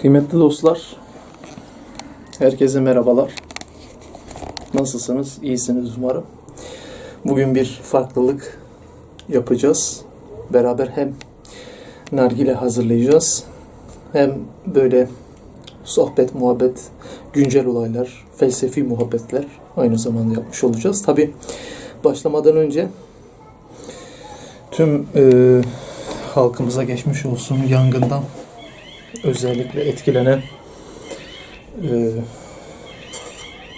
Kıymetli dostlar, herkese merhabalar. Nasılsınız? İyisiniz umarım. Bugün bir farklılık yapacağız. Beraber hem nargile hazırlayacağız, hem böyle sohbet, muhabbet, güncel olaylar, felsefi muhabbetler aynı zamanda yapmış olacağız. Tabi başlamadan önce tüm e, halkımıza geçmiş olsun yangından özellikle etkilenen e,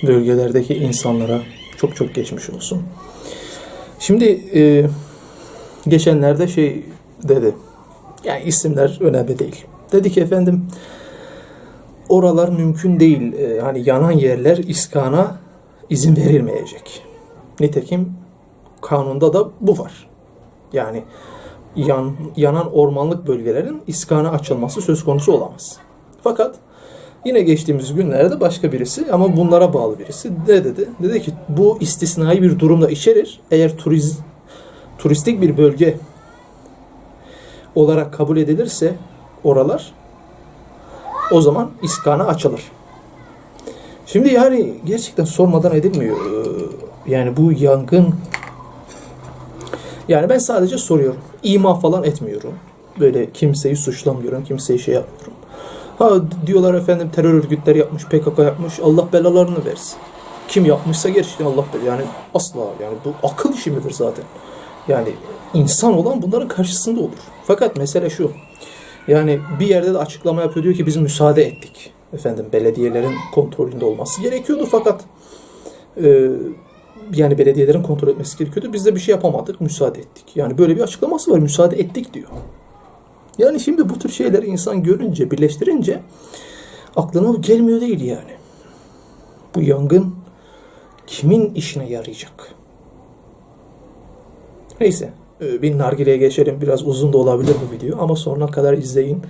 bölgelerdeki insanlara çok çok geçmiş olsun. Şimdi e, geçenlerde şey dedi. Yani isimler önemli değil. Dedi ki efendim oralar mümkün değil. E, hani yanan yerler iskana izin verilmeyecek. Nitekim kanunda da bu var. Yani yan, yanan ormanlık bölgelerin iskana açılması söz konusu olamaz. Fakat yine geçtiğimiz günlerde başka birisi ama bunlara bağlı birisi ne dedi? Dedi ki bu istisnai bir durumda içerir. Eğer turiz, turistik bir bölge olarak kabul edilirse oralar o zaman iskana açılır. Şimdi yani gerçekten sormadan edilmiyor. Ee, Yani bu yangın yani ben sadece soruyorum. İma falan etmiyorum. Böyle kimseyi suçlamıyorum, kimseyi şey yapmıyorum. Ha diyorlar efendim terör örgütleri yapmış, PKK yapmış. Allah belalarını versin. Kim yapmışsa gerçekten Allah bel yani asla yani bu akıl işi midir zaten? Yani insan olan bunların karşısında olur. Fakat mesele şu. Yani bir yerde de açıklama yapıyor diyor ki biz müsaade ettik. Efendim belediyelerin kontrolünde olması gerekiyordu fakat e, yani belediyelerin kontrol etmesi gerekiyordu. Biz de bir şey yapamadık, müsaade ettik. Yani böyle bir açıklaması var, müsaade ettik diyor. Yani şimdi bu tür şeyleri insan görünce, birleştirince aklına gelmiyor değil yani. Bu yangın kimin işine yarayacak? Neyse, e, bir nargileye geçelim. Biraz uzun da olabilir bu video ama sonuna kadar izleyin.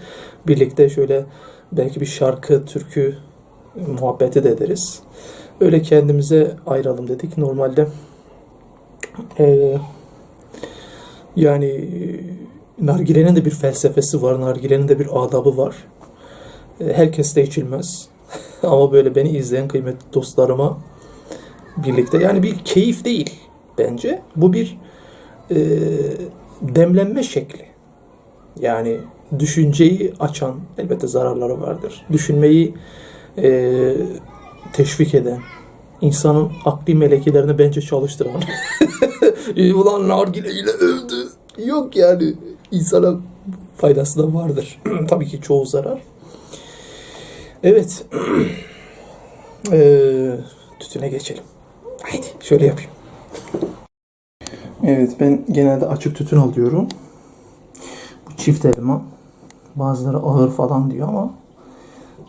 Birlikte şöyle belki bir şarkı, türkü muhabbeti de ederiz. Öyle kendimize ayıralım dedik. Normalde e, yani nargilenin de bir felsefesi var. Nargilenin de bir adabı var. E, herkes de içilmez. Ama böyle beni izleyen kıymetli dostlarıma birlikte yani bir keyif değil bence. Bu bir e, demlenme şekli. Yani düşünceyi açan elbette zararları vardır. Düşünmeyi e, teşvik eden, insanın akli melekelerini bence çalıştıran. Ulan nargileyle övdü. Yok yani insana faydası da vardır. Tabii ki çoğu zarar. Evet. Ee, tütüne geçelim. Haydi şöyle yapayım. Evet ben genelde açık tütün alıyorum. Bu çift elma. Bazıları ağır falan diyor ama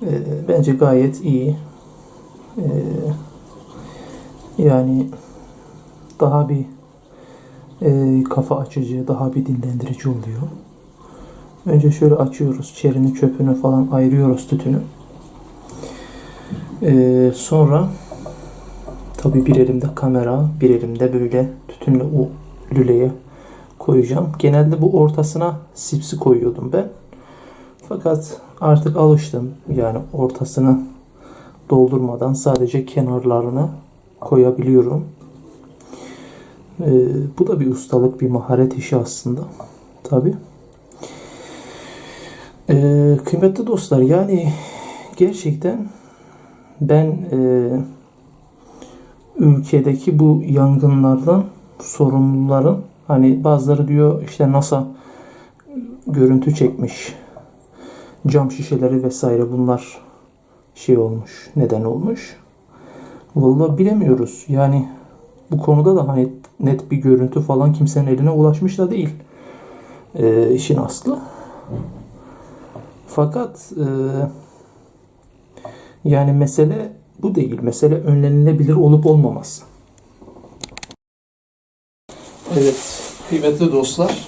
e, bence gayet iyi. E, yani daha bir e, kafa açıcı, daha bir dinlendirici oluyor. Önce şöyle açıyoruz. Çerini, çöpünü falan ayırıyoruz tütünü. E, sonra tabii bir elimde kamera, bir elimde böyle tütünle o lüleye koyacağım. Genelde bu ortasına sipsi koyuyordum ben. Fakat artık alıştım. Yani ortasına doldurmadan sadece kenarlarını koyabiliyorum. Ee, bu da bir ustalık, bir maharet işi aslında. Tabi. Ee, kıymetli dostlar yani gerçekten ben e, ülkedeki bu yangınlardan sorumluların hani bazıları diyor işte NASA görüntü çekmiş cam şişeleri vesaire bunlar şey olmuş, neden olmuş. Vallahi bilemiyoruz. Yani bu konuda da hani net bir görüntü falan kimsenin eline ulaşmış da değil. Ee, işin aslı. Fakat e, yani mesele bu değil. Mesele önlenilebilir olup olmaması. Evet, kıymetli dostlar.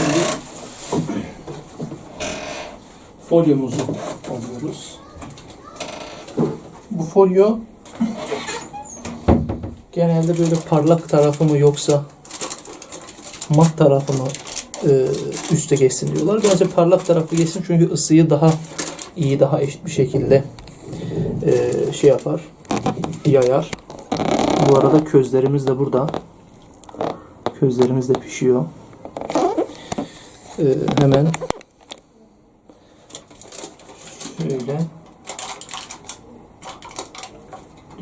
Şimdi folyomuzu alıyoruz. Bu folyo genelde böyle parlak tarafı mı yoksa mat tarafı mı e, üste geçsin diyorlar. Bence parlak tarafı geçsin çünkü ısıyı daha iyi daha eşit bir şekilde e, şey yapar, yayar. Bu arada közlerimiz de burada. Közlerimiz de pişiyor. E, hemen şöyle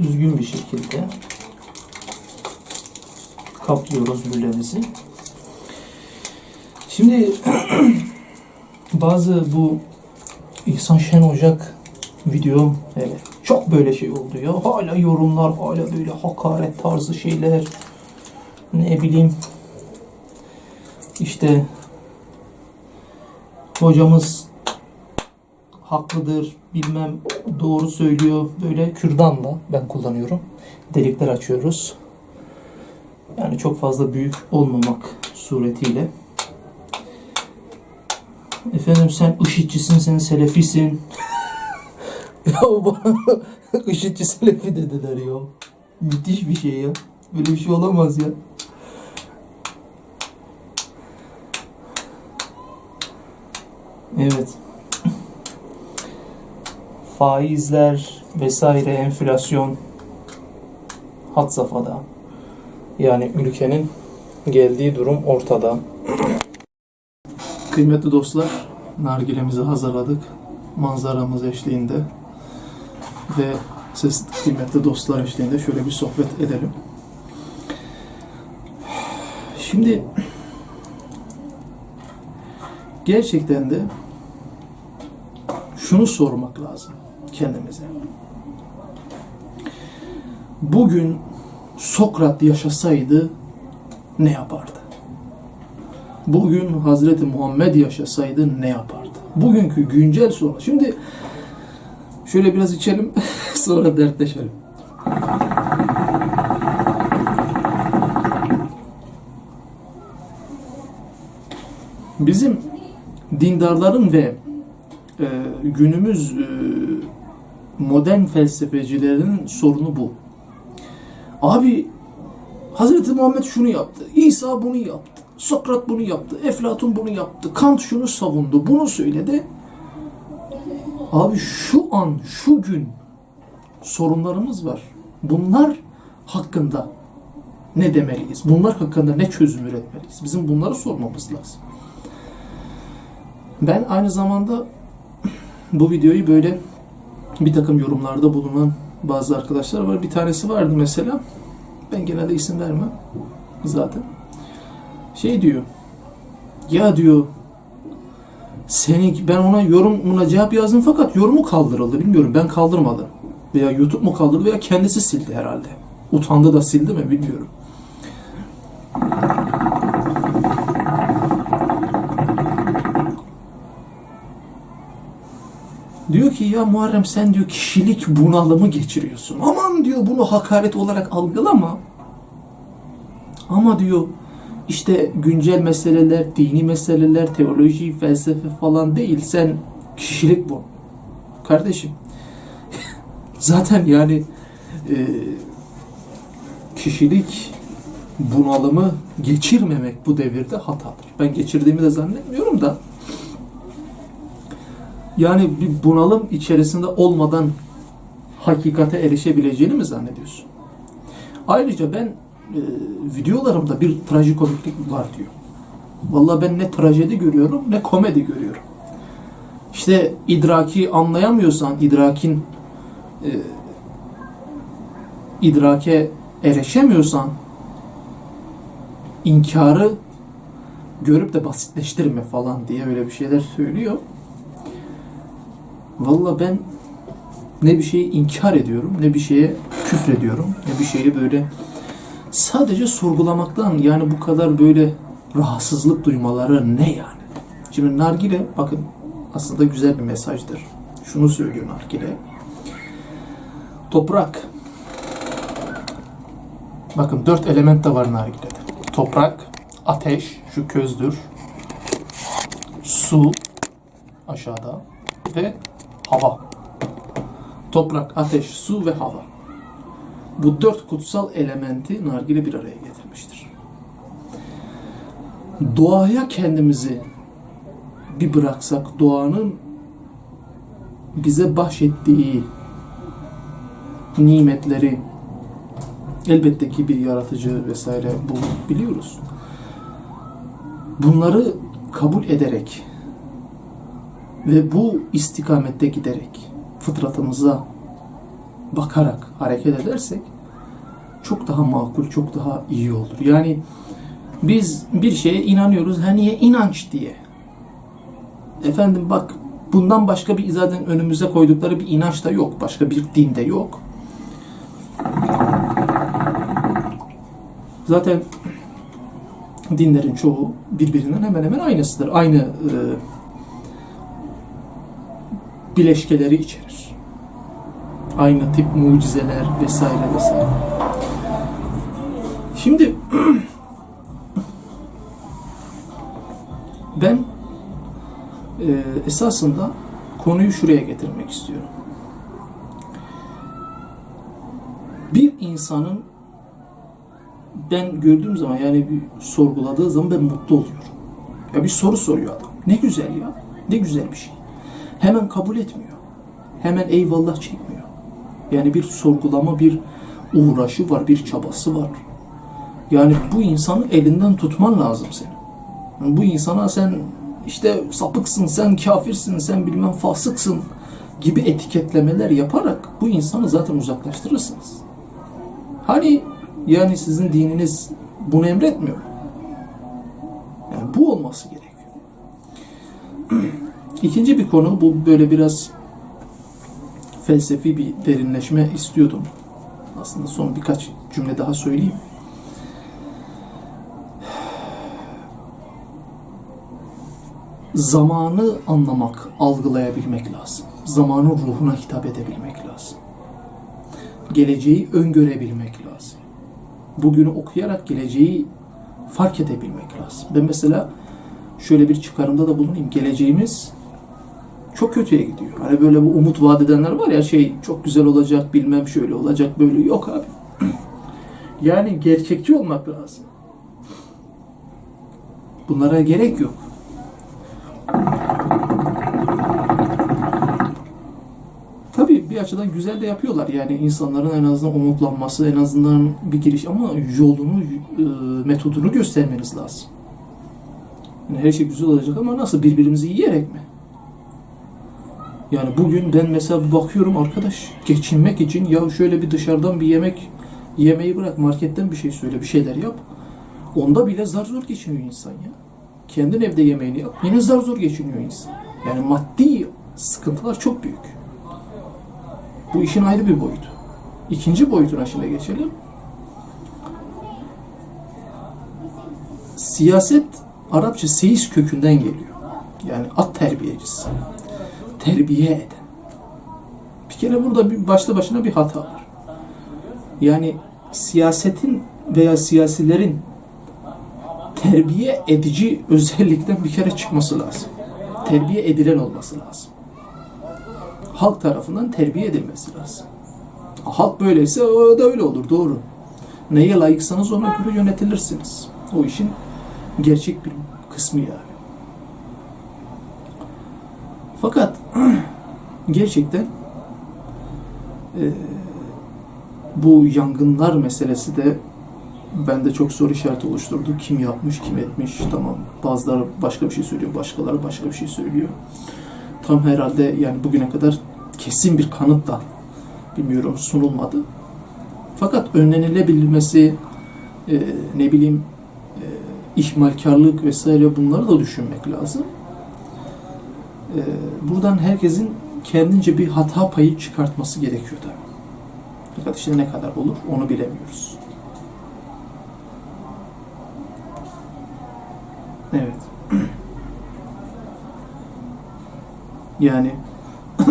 düzgün bir şekilde kaplıyoruz lülemizi. Şimdi bazı bu İhsan Şen Ocak video evet, çok böyle şey oldu ya. Hala yorumlar, hala böyle hakaret tarzı şeyler. Ne bileyim işte hocamız haklıdır, bilmem doğru söylüyor. Böyle kürdanla ben kullanıyorum. Delikler açıyoruz. Yani çok fazla büyük olmamak suretiyle. Efendim sen IŞİD'cisin, sen Selefisin. ya bana IŞİD'ci Selefi dediler ya. Müthiş bir şey ya. Böyle bir şey olamaz ya. Evet. Faizler vesaire enflasyon had safhada. Yani ülkenin geldiği durum ortada. Kıymetli dostlar, nargilemizi hazırladık. Manzaramız eşliğinde ve siz kıymetli dostlar eşliğinde şöyle bir sohbet edelim. Şimdi gerçekten de şunu sormak lazım kendimize. Bugün Sokrat yaşasaydı ne yapardı? Bugün Hazreti Muhammed yaşasaydı ne yapardı? Bugünkü güncel soru. Şimdi şöyle biraz içelim sonra dertleşelim. Bizim dindarların ve e, günümüz e, modern felsefecilerinin sorunu bu. Abi Hazreti Muhammed şunu yaptı, İsa bunu yaptı, Sokrat bunu yaptı, Eflatun bunu yaptı, Kant şunu savundu, bunu söyledi. Abi şu an, şu gün sorunlarımız var. Bunlar hakkında ne demeliyiz? Bunlar hakkında ne çözüm üretmeliyiz? Bizim bunları sormamız lazım. Ben aynı zamanda bu videoyu böyle bir takım yorumlarda bulunan bazı arkadaşlar var. Bir tanesi vardı mesela. Ben genelde isim vermem zaten. Şey diyor. Ya diyor seni ben ona yorumuna cevap yazdım fakat yorumu kaldırıldı. Bilmiyorum ben kaldırmadım. Veya YouTube mu kaldırdı veya kendisi sildi herhalde. Utandı da sildi mi bilmiyorum. Ki ya Muharrem sen diyor kişilik bunalımı geçiriyorsun. Aman diyor bunu hakaret olarak algılama. Ama diyor işte güncel meseleler, dini meseleler, teoloji, felsefe falan değil. Sen kişilik bu. Kardeşim zaten yani e, kişilik bunalımı geçirmemek bu devirde hatadır. Ben geçirdiğimi de zannetmiyorum da yani bir bunalım içerisinde olmadan hakikate erişebileceğini mi zannediyorsun? Ayrıca ben e, videolarımda bir trajikomiklik var diyor. Vallahi ben ne trajedi görüyorum ne komedi görüyorum. İşte idraki anlayamıyorsan, idrakin e, idrake erişemiyorsan inkarı görüp de basitleştirme falan diye öyle bir şeyler söylüyor. Valla ben ne bir şeyi inkar ediyorum, ne bir şeye küfrediyorum, ne bir şeyi böyle sadece sorgulamaktan yani bu kadar böyle rahatsızlık duymaları ne yani? Şimdi nargile bakın aslında güzel bir mesajdır. Şunu söylüyor nargile. Toprak. Bakın dört element de var nargilede. Toprak, ateş, şu közdür. Su aşağıda ve hava. Toprak, ateş, su ve hava. Bu dört kutsal elementi nargile bir araya getirmiştir. Doğaya kendimizi bir bıraksak, doğanın bize bahşettiği nimetleri elbette ki bir yaratıcı vesaire bu biliyoruz. Bunları kabul ederek ve bu istikamette giderek fıtratımıza bakarak hareket edersek çok daha makul, çok daha iyi olur. Yani biz bir şeye inanıyoruz. Ha niye? inanç diye. Efendim bak bundan başka bir zaten önümüze koydukları bir inanç da yok. Başka bir din de yok. Zaten dinlerin çoğu birbirinden hemen hemen aynısıdır. Aynı e, bileşkeleri içerir. Aynı tip mucizeler vesaire vesaire. Şimdi ben e, esasında konuyu şuraya getirmek istiyorum. Bir insanın ben gördüğüm zaman yani bir sorguladığı zaman ben mutlu oluyorum. Ya bir soru soruyor adam. Ne güzel ya. Ne güzel bir şey. Hemen kabul etmiyor. Hemen eyvallah çekmiyor. Yani bir sorgulama, bir uğraşı var, bir çabası var. Yani bu insanı elinden tutman lazım senin. Yani bu insana sen işte sapıksın, sen kafirsin, sen bilmem fasıksın gibi etiketlemeler yaparak bu insanı zaten uzaklaştırırsınız. Hani yani sizin dininiz bunu emretmiyor. Yani bu olması gerekiyor. İkinci bir konu bu böyle biraz felsefi bir derinleşme istiyordum. Aslında son birkaç cümle daha söyleyeyim. Zamanı anlamak, algılayabilmek lazım. Zamanın ruhuna hitap edebilmek lazım. Geleceği öngörebilmek lazım. Bugünü okuyarak geleceği fark edebilmek lazım. Ben mesela şöyle bir çıkarımda da bulunayım. Geleceğimiz çok kötüye gidiyor. Hani böyle bu umut vaat edenler var ya şey çok güzel olacak bilmem şöyle olacak böyle yok abi. Yani gerçekçi olmak lazım. Bunlara gerek yok. Tabii bir açıdan güzel de yapıyorlar. Yani insanların en azından umutlanması, en azından bir giriş ama yolunu, e, metodunu göstermeniz lazım. Yani her şey güzel olacak ama nasıl birbirimizi yiyerek mi? Yani bugün ben mesela bakıyorum arkadaş geçinmek için ya şöyle bir dışarıdan bir yemek yemeği bırak marketten bir şey söyle bir şeyler yap. Onda bile zar zor geçiniyor insan ya. Kendin evde yemeğini yap. Yine zar zor geçiniyor insan. Yani maddi sıkıntılar çok büyük. Bu işin ayrı bir boyutu. İkinci boyutuna şimdi geçelim. Siyaset Arapça seyis kökünden geliyor. Yani at terbiyecisi. Terbiye eden. Bir kere burada bir başlı başına bir hata var. Yani siyasetin veya siyasilerin terbiye edici özellikten bir kere çıkması lazım. Terbiye edilen olması lazım. Halk tarafından terbiye edilmesi lazım. Halk böyleyse o da öyle olur doğru. Neye layıksanız ona göre yönetilirsiniz. O işin gerçek bir kısmı yani. Fakat gerçekten e, bu yangınlar meselesi de bende çok soru işareti oluşturdu. Kim yapmış, kim etmiş? Tamam. Bazıları başka bir şey söylüyor, başkaları başka bir şey söylüyor. Tam herhalde yani bugüne kadar kesin bir kanıt da bilmiyorum sunulmadı. Fakat önlenilebilmesi, e, ne bileyim e, ihmalkarlık vesaire bunları da düşünmek lazım. E, buradan herkesin kendince bir hata payı çıkartması gerekiyor tabii. Fakat işte ne kadar olur onu bilemiyoruz. Evet. Yani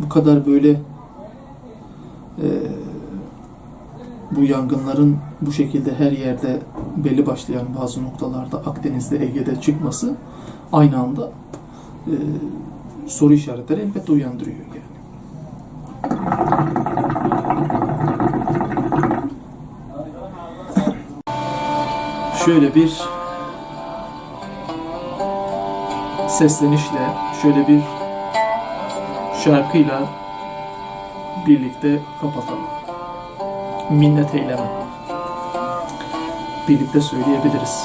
bu kadar böyle e, bu yangınların bu şekilde her yerde belli başlayan bazı noktalarda Akdeniz'de, Ege'de çıkması aynı anda e, soru işaretleri elbette uyandırıyor yani. Şöyle bir seslenişle, şöyle bir şarkıyla birlikte kapatalım. Minnet eyleme. Birlikte söyleyebiliriz.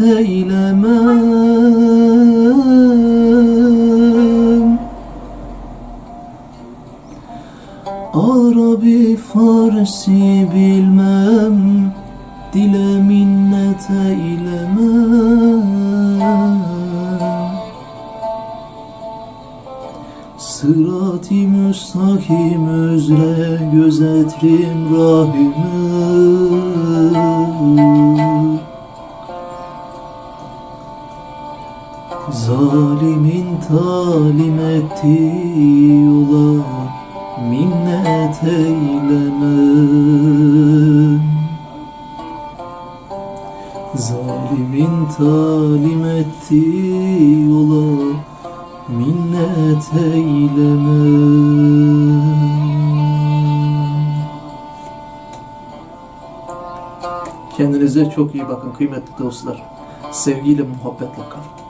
Minnet eylemem. Arabi Farsi bilmem Dile minnet eylemem. Sırat-ı müstakim özre gözetrim rahimi Zalimin talim ettiği yola minnet eylemem Zalimin talim ettiği yola minnet eylemem Kendinize çok iyi bakın kıymetli dostlar. Sevgiyle, muhabbetle kalın.